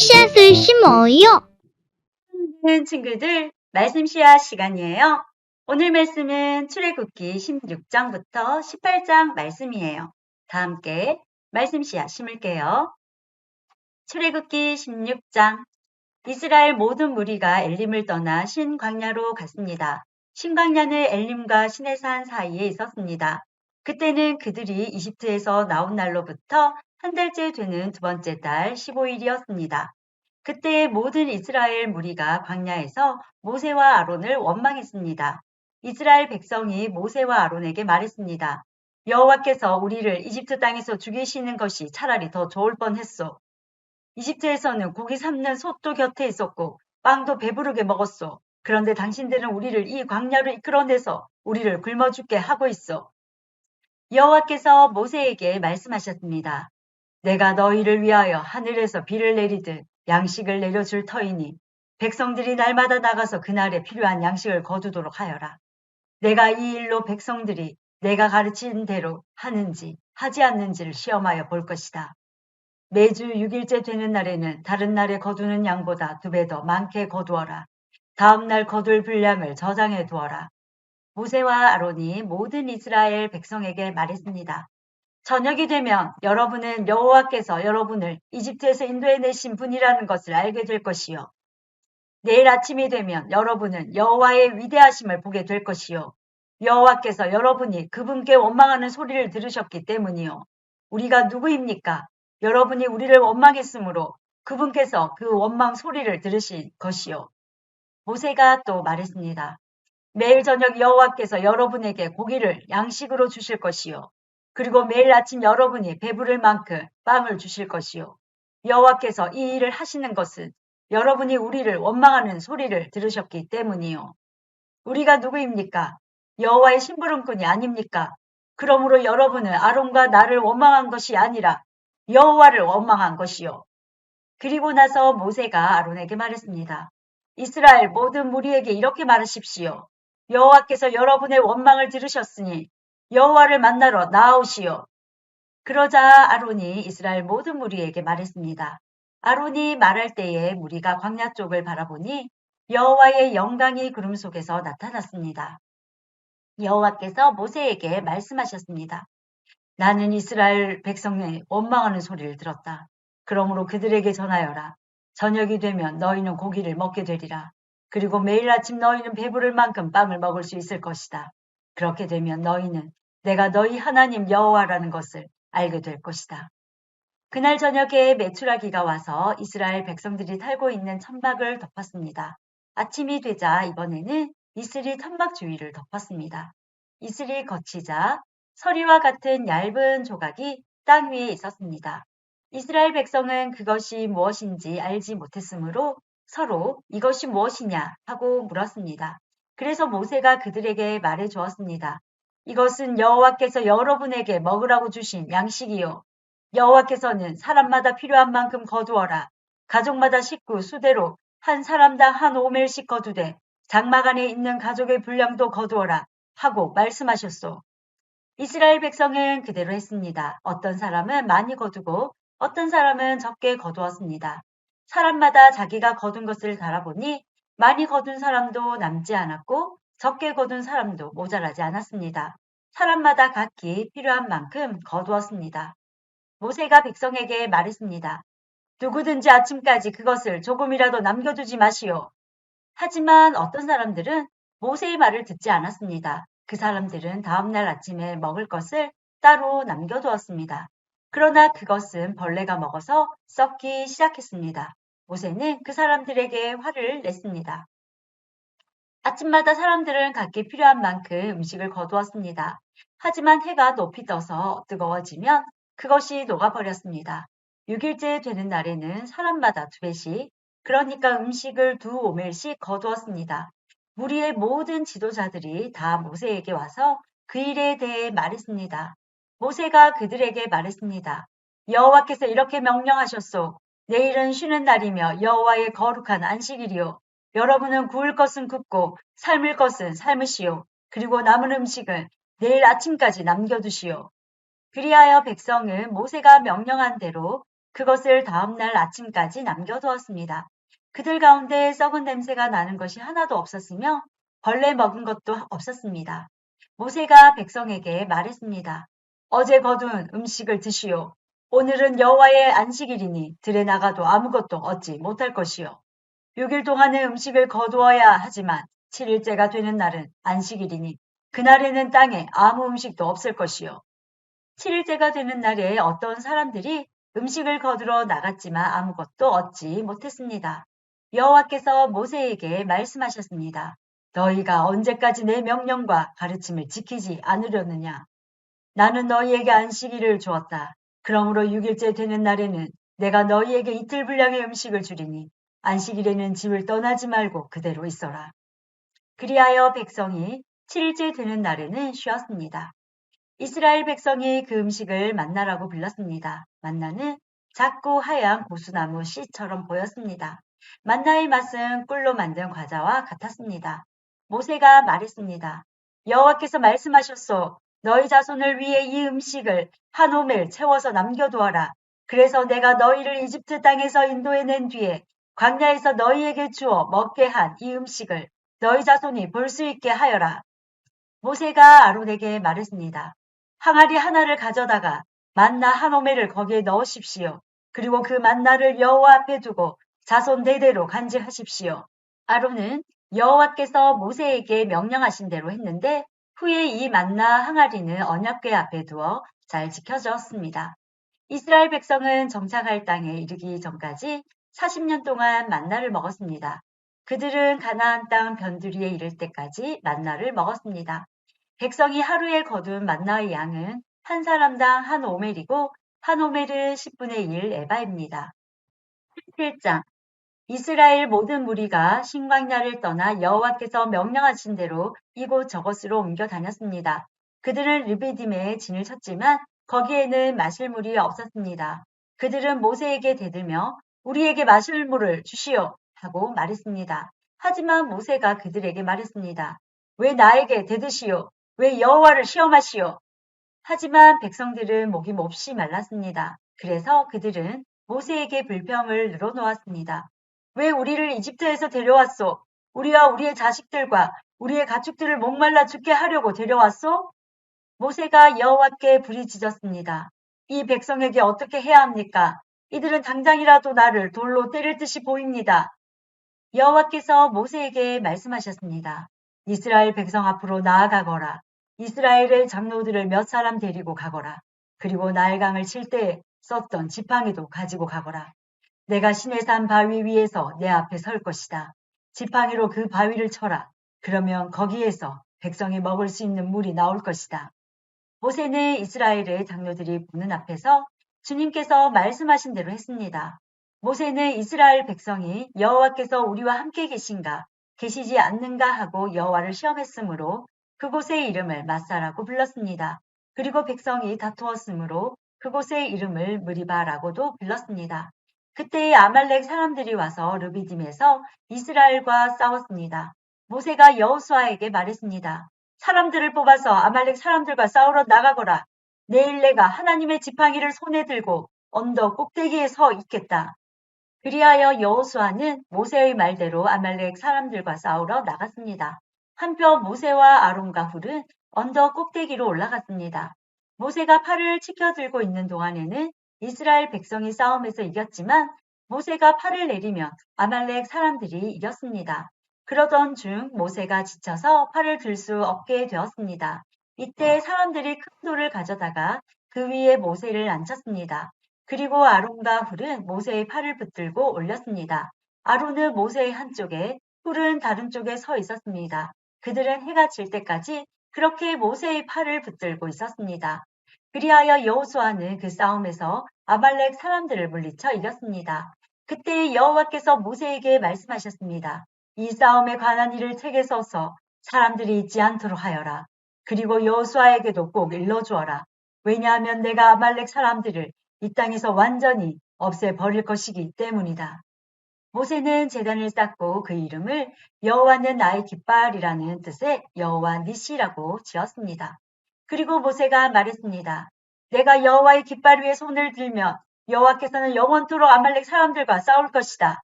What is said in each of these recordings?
씨앗을 심어요. 는 친구들, 말씀 씨앗 시간이에요. 오늘 말씀은 출애굽기 16장부터 18장 말씀이에요. 다 함께 말씀 씨앗 심을게요. 출애굽기 16장 이스라엘 모든 무리가 엘림을 떠나 신광야로 갔습니다. 신광야는 엘림과 시내산 사이에 있었습니다. 그때는 그들이 이집트에서 나온 날로부터 한 달째 되는 두 번째 달 15일이었습니다. 그때 모든 이스라엘 무리가 광야에서 모세와 아론을 원망했습니다. 이스라엘 백성이 모세와 아론에게 말했습니다. 여호와께서 우리를 이집트 땅에서 죽이시는 것이 차라리 더 좋을 뻔했소. 이집트에서는 고기 삶는 솥도 곁에 있었고 빵도 배부르게 먹었소. 그런데 당신들은 우리를 이 광야로 이끌어내서 우리를 굶어 죽게 하고 있어. 여호와께서 모세에게 말씀하셨습니다. 내가 너희를 위하여 하늘에서 비를 내리듯 양식을 내려줄 터이니 백성들이 날마다 나가서 그날에 필요한 양식을 거두도록 하여라. 내가 이 일로 백성들이 내가 가르친 대로 하는지 하지 않는지를 시험하여 볼 것이다. 매주 6일째 되는 날에는 다른 날에 거두는 양보다 두 배 더 많게 거두어라. 다음 날 거둘 분량을 저장해 두어라. 모세와 아론이 모든 이스라엘 백성에게 말했습니다. 저녁이 되면 여러분은 여호와께서 여러분을 이집트에서 인도해 내신 분이라는 것을 알게 될 것이요. 내일 아침이 되면 여러분은 여호와의 위대하심을 보게 될 것이요. 여호와께서 여러분이 그분께 원망하는 소리를 들으셨기 때문이요. 우리가 누구입니까? 여러분이 우리를 원망했으므로 그분께서 그 원망 소리를 들으실 것이요. 모세가 또 말했습니다. 매일 저녁 여호와께서 여러분에게 고기를 양식으로 주실 것이요. 그리고 매일 아침 여러분이 배부를 만큼 빵을 주실 것이요. 여호와께서 이 일을 하시는 것은 여러분이 우리를 원망하는 소리를 들으셨기 때문이요. 우리가 누구입니까? 여호와의 심부름꾼이 아닙니까? 그러므로 여러분은 아론과 나를 원망한 것이 아니라 여호와를 원망한 것이요. 그리고 나서 모세가 아론에게 말했습니다. 이스라엘 모든 무리에게 이렇게 말하십시오. 여호와께서 여러분의 원망을 들으셨으니 여호와를 만나러 나아오시오. 그러자 아론이 이스라엘 모든 무리에게 말했습니다. 아론이 말할 때에 무리가 광야 쪽을 바라보니 여호와의 영광이 구름 속에서 나타났습니다. 여호와께서 모세에게 말씀하셨습니다. 나는 이스라엘 백성의 원망하는 소리를 들었다. 그러므로 그들에게 전하여라. 저녁이 되면 너희는 고기를 먹게 되리라. 그리고 매일 아침 너희는 배부를 만큼 빵을 먹을 수 있을 것이다. 그렇게 되면 너희는 내가 너희 하나님 여호와라는 것을 알게 될 것이다. 그날 저녁에 메추라기가 와서 이스라엘 백성들이 살고 있는 천막을 덮었습니다. 아침이 되자 이번에는 이슬이 천막 주위를 덮었습니다. 이슬이 거치자 서리와 같은 얇은 조각이 땅 위에 있었습니다. 이스라엘 백성은 그것이 무엇인지 알지 못했으므로 서로 이것이 무엇이냐 하고 물었습니다. 그래서 모세가 그들에게 말해 주었습니다. 이것은 여호와께서 여러분에게 먹으라고 주신 양식이요. 여호와께서는 사람마다 필요한 만큼 거두어라. 가족마다 식구 수대로 한 사람당 한 오멜씩 거두되 장막 안에 있는 가족의 분량도 거두어라 하고 말씀하셨소. 이스라엘 백성은 그대로 했습니다. 어떤 사람은 많이 거두고 어떤 사람은 적게 거두었습니다. 사람마다 자기가 거둔 것을 달아보니 많이 거둔 사람도 남지 않았고 적게 거둔 사람도 모자라지 않았습니다. 사람마다 각기 필요한 만큼 거두었습니다. 모세가 백성에게 말했습니다. 누구든지 아침까지 그것을 조금이라도 남겨두지 마시오. 하지만 어떤 사람들은 모세의 말을 듣지 않았습니다. 그 사람들은 다음날 아침에 먹을 것을 따로 남겨두었습니다. 그러나 그것은 벌레가 먹어서 썩기 시작했습니다. 모세는 그 사람들에게 화를 냈습니다. 아침마다 사람들은 각기 필요한 만큼 음식을 거두었습니다. 하지만 해가 높이 떠서 뜨거워지면 그것이 녹아버렸습니다. 6일째 되는 날에는 사람마다 두 배씩, 그러니까 음식을 두 오멜씩 거두었습니다. 무리의 모든 지도자들이 다 모세에게 와서 그 일에 대해 말했습니다. 모세가 그들에게 말했습니다. 여호와께서 이렇게 명령하셨소. 내일은 쉬는 날이며 여호와의 거룩한 안식일이요. 여러분은 구울 것은 굽고 삶을 것은 삶으시오. 그리고 남은 음식은 내일 아침까지 남겨두시오. 그리하여 백성은 모세가 명령한 대로 그것을 다음날 아침까지 남겨두었습니다. 그들 가운데 썩은 냄새가 나는 것이 하나도 없었으며 벌레 먹은 것도 없었습니다. 모세가 백성에게 말했습니다. 어제 거둔 음식을 드시오. 오늘은 여호와의 안식일이니 들에 나가도 아무것도 얻지 못할 것이요. 6일 동안의 음식을 거두어야 하지만 7일째가 되는 날은 안식일이니 그날에는 땅에 아무 음식도 없을 것이요. 7일째가 되는 날에 어떤 사람들이 음식을 거두러 나갔지만 아무것도 얻지 못했습니다. 여호와께서 모세에게 말씀하셨습니다. 너희가 언제까지 내 명령과 가르침을 지키지 않으려느냐? 나는 너희에게 안식일을 주었다. 그러므로 6일째 되는 날에는 내가 너희에게 이틀 분량의 음식을 주리니 안식일에는 집을 떠나지 말고 그대로 있어라. 그리하여 백성이 7일째 되는 날에는 쉬었습니다. 이스라엘 백성이 그 음식을 만나라고 불렀습니다. 만나는 작고 하얀 고수나무 씨처럼 보였습니다. 만나의 맛은 꿀로 만든 과자와 같았습니다. 모세가 말했습니다. 여호와께서 말씀하셨소. 너희 자손을 위해 이 음식을 한 오멜 채워서 남겨두어라. 그래서 내가 너희를 이집트 땅에서 인도해낸 뒤에 광야에서 너희에게 주어 먹게 한 이 음식을 너희 자손이 볼 수 있게 하여라. 모세가 아론에게 말했습니다. 항아리 하나를 가져다가 만나 한 오멜을 거기에 넣으십시오. 그리고 그 만나를 여호와 앞에 두고 자손 대대로 간직하십시오. 아론은 여호와께서 모세에게 명령하신 대로 했는데 후에 이 만나 항아리는 언약궤 앞에 두어 잘 지켜졌습니다. 이스라엘 백성은 정착할 땅에 이르기 전까지 40년 동안 만나를 먹었습니다. 그들은 가나안 땅 변두리에 이를 때까지 만나를 먹었습니다. 백성이 하루에 거둔 만나의 양은 한 사람당 한 오멜이고 한 오멜은 10분의 1 에바입니다. 7장 이스라엘 모든 무리가 신광야를 떠나 여호와께서 명령하신 대로 이곳 저곳으로 옮겨 다녔습니다. 그들은 르비딤에 진을 쳤지만 거기에는 마실 물이 없었습니다. 그들은 모세에게 대들며 우리에게 마실 물을 주시오 하고 말했습니다. 하지만 모세가 그들에게 말했습니다. 왜 나에게 대드시오? 왜 여호와를 시험하시오? 하지만 백성들은 목이 몹시 말랐습니다. 그래서 그들은 모세에게 불평을 늘어놓았습니다. 왜 우리를 이집트에서 데려왔소? 우리와 우리의 자식들과 우리의 가축들을 목말라 죽게 하려고 데려왔소? 모세가 여호와께 부리짖었습니다. 이 백성에게 어떻게 해야 합니까? 이들은 당장이라도 나를 돌로 때릴 듯이 보입니다. 여호와께서 모세에게 말씀하셨습니다. 이스라엘 백성 앞으로 나아가거라. 이스라엘의 장로들을 몇 사람 데리고 가거라. 그리고 나일강을 칠 때 썼던 지팡이도 가지고 가거라. 내가 시내산 바위 위에서 내 앞에 설 것이다. 지팡이로 그 바위를 쳐라. 그러면 거기에서 백성이 먹을 수 있는 물이 나올 것이다. 모세는 이스라엘의 장로들이 보는 앞에서 주님께서 말씀하신 대로 했습니다. 모세는 이스라엘 백성이 여호와께서 우리와 함께 계신가 계시지 않는가 하고 여호와를 시험했으므로 그곳의 이름을 마사라고 불렀습니다. 그리고 백성이 다투었으므로 그곳의 이름을 무리바라고도 불렀습니다. 그때의 아말렉 사람들이 와서 르비딤에서 이스라엘과 싸웠습니다. 모세가 여호수아에게 말했습니다. 사람들을 뽑아서 아말렉 사람들과 싸우러 나가거라. 내일 내가 하나님의 지팡이를 손에 들고 언덕 꼭대기에 서 있겠다. 그리하여 여호수아는 모세의 말대로 아말렉 사람들과 싸우러 나갔습니다. 한편 모세와 아론과 훌은 언덕 꼭대기로 올라갔습니다. 모세가 팔을 치켜 들고 있는 동안에는 이스라엘 백성이 싸움에서 이겼지만 모세가 팔을 내리면 아말렉 사람들이 이겼습니다. 그러던 중 모세가 지쳐서 팔을 들 수 없게 되었습니다. 이때 사람들이 큰 돌을 가져다가 그 위에 모세를 앉혔습니다. 그리고 아론과 훌은 모세의 팔을 붙들고 올렸습니다. 아론은 모세의 한쪽에, 훌은 다른 쪽에 서 있었습니다. 그들은 해가 질 때까지 그렇게 모세의 팔을 붙들고 있었습니다. 그리하여 여호수아는 그 싸움에서 아말렉 사람들을 물리쳐 이겼습니다. 그때 여호와께서 모세에게 말씀하셨습니다. 이 싸움에 관한 일을 책에 써서 사람들이 잊지 않도록 하여라. 그리고 여호수아에게도 꼭 일러주어라. 왜냐하면 내가 아말렉 사람들을 이 땅에서 완전히 없애 버릴 것이기 때문이다. 모세는 재단을 쌓고 그 이름을 여호와는 나의 깃발이라는 뜻의 여호와 니시라고 지었습니다. 그리고 모세가 말했습니다. 내가 여호와의 깃발 위에 손을 들면 여호와께서는 영원토록 아말렉 사람들과 싸울 것이다.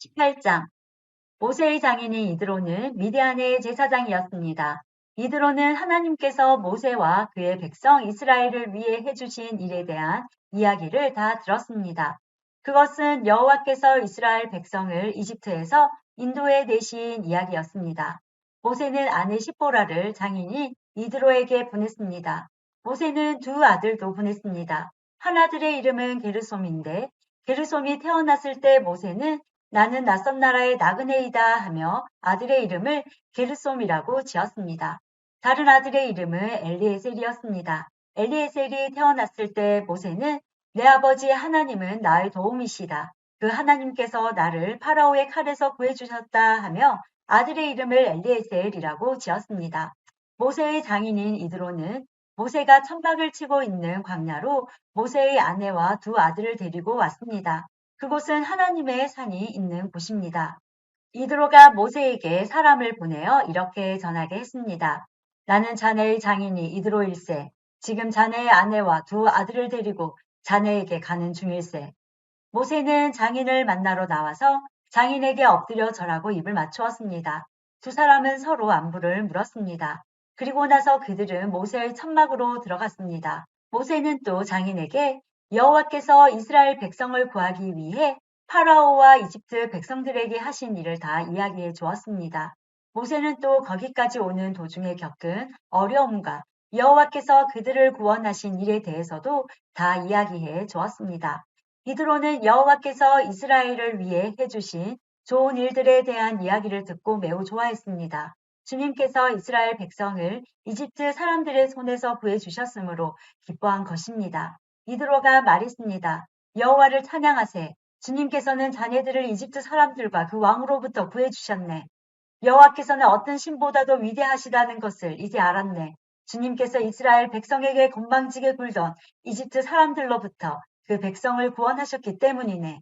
18장 모세의 장인인 이드로는 미디안의 제사장이었습니다. 이드로는 하나님께서 모세와 그의 백성 이스라엘을 위해 해주신 일에 대한 이야기를 다 들었습니다. 그것은 여호와께서 이스라엘 백성을 이집트에서 인도에 내신 이야기였습니다. 모세는 아내 시보라를 장인인 이드로에게 보냈습니다. 모세는 두 아들도 보냈습니다. 한 아들의 이름은 게르솜인데 게르솜이 태어났을 때 모세는 나는 낯선 나라의 나그네이다 하며 아들의 이름을 게르솜이라고 지었습니다. 다른 아들의 이름은 엘리에셀이었습니다. 엘리에셀이 태어났을 때 모세는 내 아버지 하나님은 나의 도움이시다. 그 하나님께서 나를 파라오의 칼에서 구해주셨다 하며 아들의 이름을 엘리에셀이라고 지었습니다. 모세의 장인인 이드로는 모세가 천박을 치고 있는 광야로 모세의 아내와 두 아들을 데리고 왔습니다. 그곳은 하나님의 산이 있는 곳입니다. 이드로가 모세에게 사람을 보내어 이렇게 전하게 했습니다. 나는 자네의 장인이 이드로일세. 지금 자네의 아내와 두 아들을 데리고 자네에게 가는 중일세. 모세는 장인을 만나러 나와서 장인에게 엎드려 절하고 입을 맞추었습니다. 두 사람은 서로 안부를 물었습니다. 그리고 나서 그들은 모세의 천막으로 들어갔습니다. 모세는 또 장인에게 여호와께서 이스라엘 백성을 구하기 위해 파라오와 이집트 백성들에게 하신 일을 다 이야기해 주었습니다. 모세는 또 거기까지 오는 도중에 겪은 어려움과 여호와께서 그들을 구원하신 일에 대해서도 다 이야기해 주었습니다. 이드로는 여호와께서 이스라엘을 위해 해주신 좋은 일들에 대한 이야기를 듣고 매우 좋아했습니다. 주님께서 이스라엘 백성을 이집트 사람들의 손에서 구해주셨으므로 기뻐한 것입니다. 이드로가 말했습니다. 여호와를 찬양하세. 주님께서는 자네들을 이집트 사람들과 그 왕으로부터 구해주셨네. 여호와께서는 어떤 신보다도 위대하시다는 것을 이제 알았네. 주님께서 이스라엘 백성에게 건방지게 굴던 이집트 사람들로부터 그 백성을 구원하셨기 때문이네.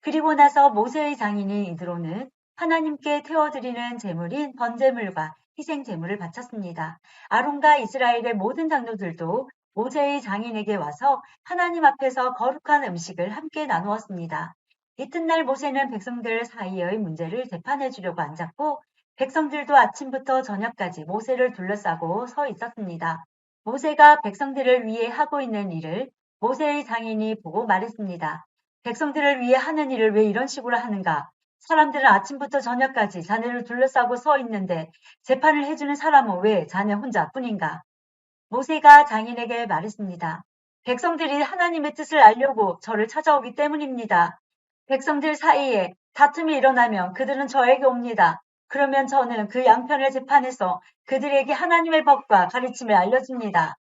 그리고 나서 모세의 장인인 이드로는 하나님께 태워드리는 제물인 번제물과 희생 제물을 바쳤습니다. 아론과 이스라엘의 모든 장로들도 모세의 장인에게 와서 하나님 앞에서 거룩한 음식을 함께 나누었습니다. 이튿날 모세는 백성들 사이의 문제를 재판해 주려고 앉았고 백성들도 아침부터 저녁까지 모세를 둘러싸고 서 있었습니다. 모세가 백성들을 위해 하고 있는 일을 모세의 장인이 보고 말했습니다. 백성들을 위해 하는 일을 왜 이런 식으로 하는가? 사람들은 아침부터 저녁까지 자네를 둘러싸고 서 있는데 재판을 해주는 사람은 왜 자네 혼자뿐인가? 모세가 장인에게 말했습니다. 백성들이 하나님의 뜻을 알려고 저를 찾아오기 때문입니다. 백성들 사이에 다툼이 일어나면 그들은 저에게 옵니다. 그러면 저는 그 양편을 재판해서 그들에게 하나님의 법과 가르침을 알려줍니다.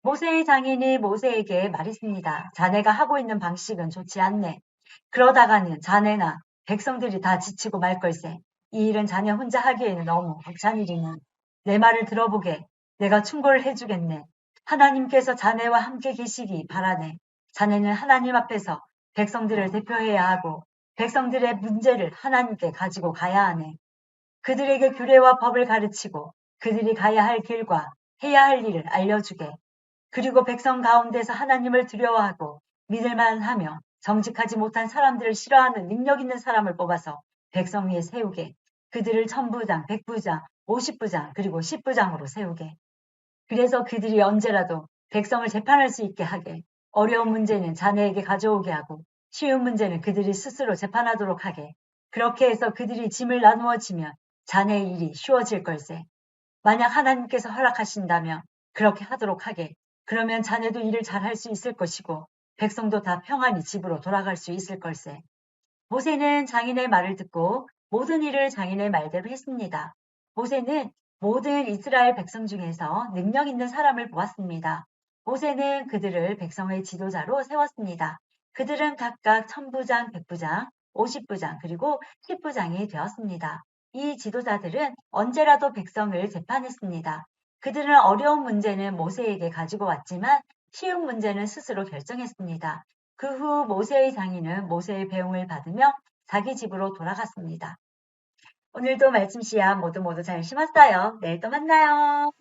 모세의 장인이 모세에게 말했습니다. 자네가 하고 있는 방식은 좋지 않네. 그러다가는 자네나 백성들이 다 지치고 말 걸세. 이 일은 자네 혼자 하기에는 너무 벅찬 일이니 내 말을 들어보게. 내가 충고를 해주겠네. 하나님께서 자네와 함께 계시기 바라네. 자네는 하나님 앞에서 백성들을 대표해야 하고 백성들의 문제를 하나님께 가지고 가야 하네. 그들에게 규례와 법을 가르치고 그들이 가야 할 길과 해야 할 일을 알려주게. 그리고 백성 가운데서 하나님을 두려워하고 믿을만 하며 정직하지 못한 사람들을 싫어하는 능력 있는 사람을 뽑아서 백성 위에 세우게. 그들을 천부장, 백부장, 오십부장, 그리고 십부장으로 세우게. 그래서 그들이 언제라도 백성을 재판할 수 있게 하게. 어려운 문제는 자네에게 가져오게 하고 쉬운 문제는 그들이 스스로 재판하도록 하게. 그렇게 해서 그들이 짐을 나누어 지면 자네의 일이 쉬워질 걸세. 만약 하나님께서 허락하신다면 그렇게 하도록 하게. 그러면 자네도 일을 잘 할 수 있을 것이고 백성도 다 평안히 집으로 돌아갈 수 있을 걸세. 모세는 장인의 말을 듣고 모든 일을 장인의 말대로 했습니다. 모세는 모든 이스라엘 백성 중에서 능력 있는 사람을 보았습니다. 모세는 그들을 백성의 지도자로 세웠습니다. 그들은 각각 천부장, 백부장, 오십부장, 그리고 십부장이 되었습니다. 이 지도자들은 언제라도 백성을 재판했습니다. 그들은 어려운 문제는 모세에게 가지고 왔지만 쉬운 문제는 스스로 결정했습니다. 그 후 모세의 장인은 모세의 배웅을 받으며 자기 집으로 돌아갔습니다. 오늘도 말씀 시야 모두 모두 잘 심었어요. 내일 또 만나요.